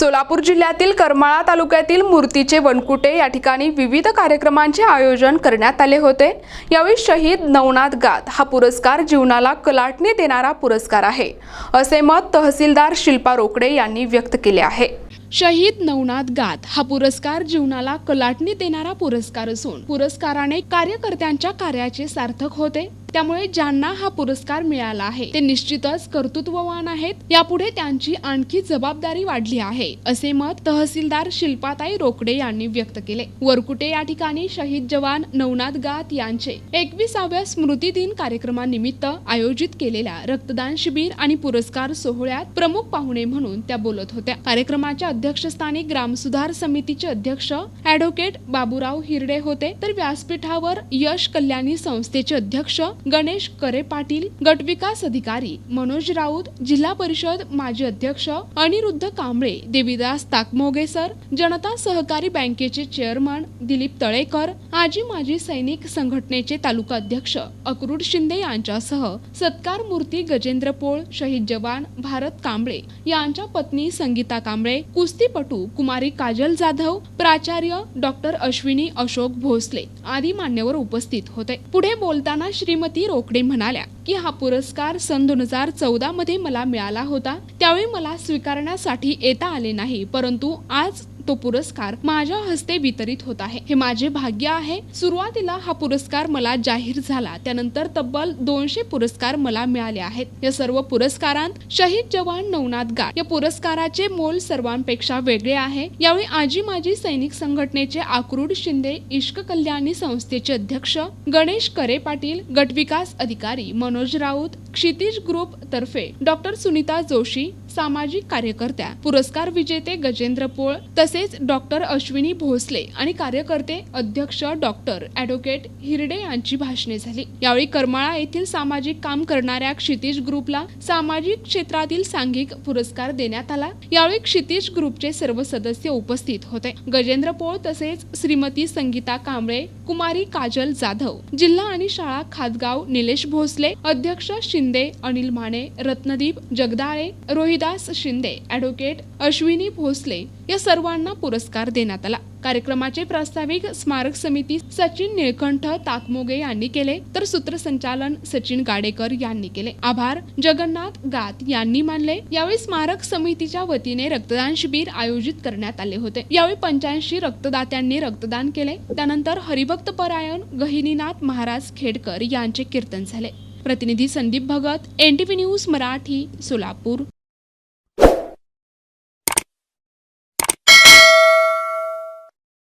सोलापूर जिल्ह्यातील करमाळा तालुक्यातील मूर्तीचे वनकुटे या ठिकाणी विविध कार्यक्रमांचे आयोजन करण्यात आले होते. यावेळी शहीद नवनाथ गात हा पुरस्कार जीवनाला कलाटणी देणारा पुरस्कार आहे असे मत तहसीलदार शिल्पा रोकडे यांनी व्यक्त केले आहे. शहीद नवनाथ गात हा पुरस्कार जीवनाला कलाटणी देणारा पुरस्कार असून पुरस्काराने कार्यकर्त्यांच्या कार्याचे सार्थक होते. त्यामुळे ज्यांना हा पुरस्कार मिळाला आहे ते निश्चितच कर्तृत्ववान आहेत. यापुढे त्यांची आणखी जबाबदारी वाढली आहे असे मत तहसीलदार शिल्पाताई रोकडे यांनी व्यक्त केले. वरकुटे या ठिकाणी शहीद जवान नवनाथ गात यांचे एकविसाव्या स्मृती दिन कार्यक्रमानिमित्त आयोजित केलेल्या रक्तदान शिबिर आणि पुरस्कार सोहळ्यात प्रमुख पाहुणे म्हणून त्या बोलत होत्या. कार्यक्रमाच्या अध्यक्षस्थानी ग्रामसुधार समितीचे अध्यक्ष ऍडव्होकेट बाबूराव हिरडे होते. तर व्यासपीठावर यश कल्याणी संस्थेचे अध्यक्ष गणेश करे पाटील गटविकास अधिकारी मनोज राऊत जिल्हा परिषद माजी अध्यक्ष अनिरुद्ध कांबळे देवीदास ताकमोगे सर जनता सहकारी बँकेचे चेअरमन दिलीप तळेकर आजी माजी सैनिक संघटनेचे तालुका अध्यक्ष अक्रूड शिंदे यांच्यासह सत्कार मूर्ती गजेंद्र पोळ शहीद जवान भारत कांबळे यांच्या पत्नी संगीता कांबळे कुस्तीपटू कुमारी काजल जाधव प्राचार्य डॉक्टर अश्विनी अशोक भोसले आदी मान्यवर उपस्थित होते. पुढे बोलताना श्रीमती रोकडे म्हणाल्या की हा पुरस्कार सन दोन हजार चौदा मध्ये मला मिळाला होता. त्यावेळी मला स्वीकारण्यासाठी येता आले नाही परंतु आज तो पुरस्कार माझ्या हस्ते वितरित होत आहे. हे माझे भाग्य आहे. सुरुवातीला हा पुरस्कार मला जाहीर झाला. त्यानंतर तब्बल दोनशे पुरस्कार मला मिळाले आहेत. या सर्व पुरस्कारांत शहीद जवान नवनाथ गाट या पुरस्काराचे मोल सर्वांपेक्षा वेगळे आहे. यावेळी आजी माजी सैनिक संघटनेचे आक्रूड शिंदे इश्क कल्याणी संस्थेचे अध्यक्ष गणेश करे पाटील गटविकास अधिकारी मनोज राऊत क्षितिज ग्रुप तर्फे डॉक्टर सुनीता जोशी सामाजिक कार्यकर्त्या पुरस्कार विजेते गजेंद्र पोळ तसेच डॉक्टर अश्विनी भोसले आणि कार्यकर्ते अध्यक्ष डॉक्टर ऍडव्होकेट हिरडे यांची भाषणे झाली. यावेळी करमाळा येथील सामाजिक काम करणाऱ्या क्षितिज ग्रुपला सामाजिक क्षेत्रातील सांघिक पुरस्कार देण्यात आला. यावेळी क्षितिज ग्रुपचे सर्व सदस्य उपस्थित होते. गजेंद्र पोळ तसेच श्रीमती संगीता कांबळे कुमारी काजल जाधव जिल्हा आणि शाळा खादगाव निलेश भोसले अध्यक्ष शिंदे अनिल माने रत्नदीप जगदाळे रोहित रोहिदास शिंदे ॲडव्होकेट अश्विनी भोसले या सर्वांना पुरस्कार देण्यात आला. कार्यक्रमाचे प्रास्ताविक स्मारक समिती सचिन निळकंठ ताकमोगे यांनी केले तर सूत्रसंचालन सचिन गाडेकर यांनी केले. आभार जगन्नाथ गात यांनी मानले. यावेळी स्मारक समितीच्या वतीने रक्तदान शिबिर आयोजित करण्यात आले होते. यावेळी पंच्याऐंशी रक्तदात्यांनी रक्तदान केले. त्यानंतर हरिभक्त परायण गहिनीनाथ महाराज खेडकर यांचे कीर्तन झाले. प्रतिनिधी संदीप भगत एनटीव्ही न्यूज मराठी सोलापूर.